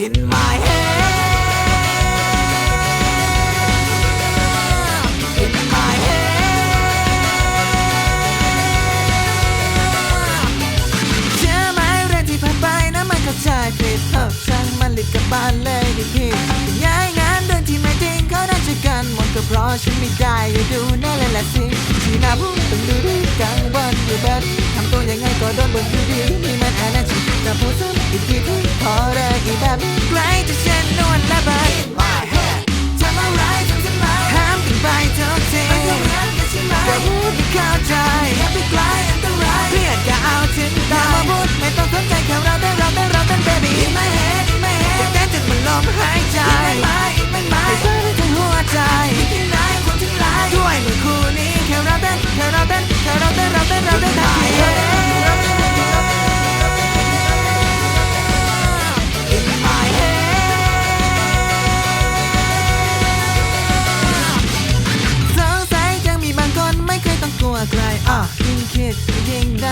in my head เชื่อไหมเรื่องที่ผ่านไปนะมันเข้าใจผิดเออช่างมันรีบกับบ้านเลยดีพี่ย้ายงานเดินที่ไม่จริงเขาน่าจะกันหมดก็เพราะฉันไม่ได้อย่าดูนั่นแหละสิที่น กับผู้ซ้ำอีกทีที่พอเลยอีแบบนี้ใกล้จะเช่นนวลและเบิ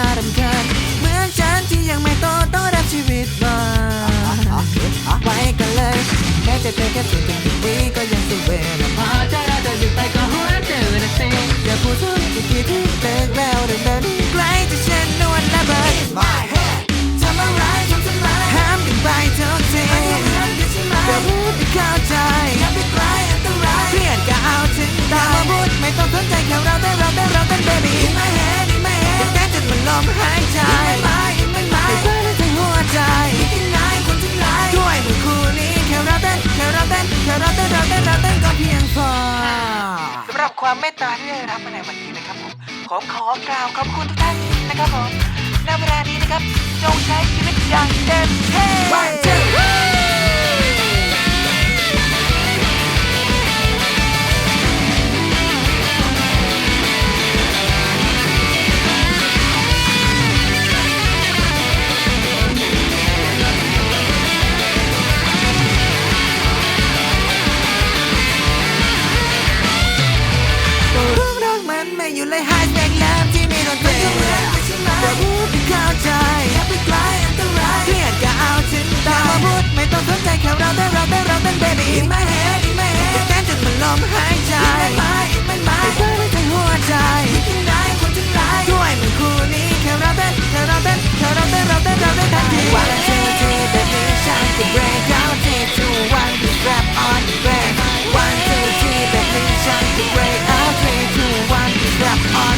ารำคาญเหมือนฉันที่ยังไม่โตต้องรับชีวิตมาไว้กันเลยแม้จะเจอแค่สิ่งที่ดีก็ยังสู้เวลาพอใจเราจะหยุดไปก็หัวเจอนะสิอย่าพูดซ้ำอีกทีที่เลิกแล้วเรื่องแบบนี้ใกล้จะเช่นนวลและเบิด My head ทำอะไรทำทำไมห้ามกันไปทุกทีจะพูดให้เข้าใจอย่าไปไกลอันตรายเพื่อนก็เอาถึงตายมาพูดไม่ต้องสนใจ แต่จนมันลมหายใจไม่ไม่ไม่ไม่เธอได้ทั้งหัวใจที่ไหนคนที่ไหนด้วยมือคู่นี้แค่เราเต้นแค่เราเต้นแค่เราเต้นเราเต้นเราเต้นก็เพียงพอสำหรับความเมตตาที่ได้รับมาในวันนี้นะครับผมผมขอกล่าวขอบคุณทุกท่านนะครับผมณเวลานี้นะครับจงใช้ชีวิตอย่างเต็มที่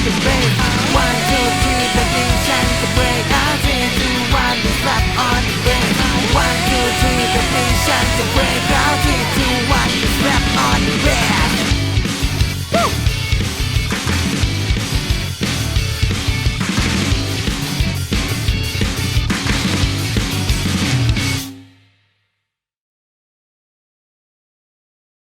It's bad.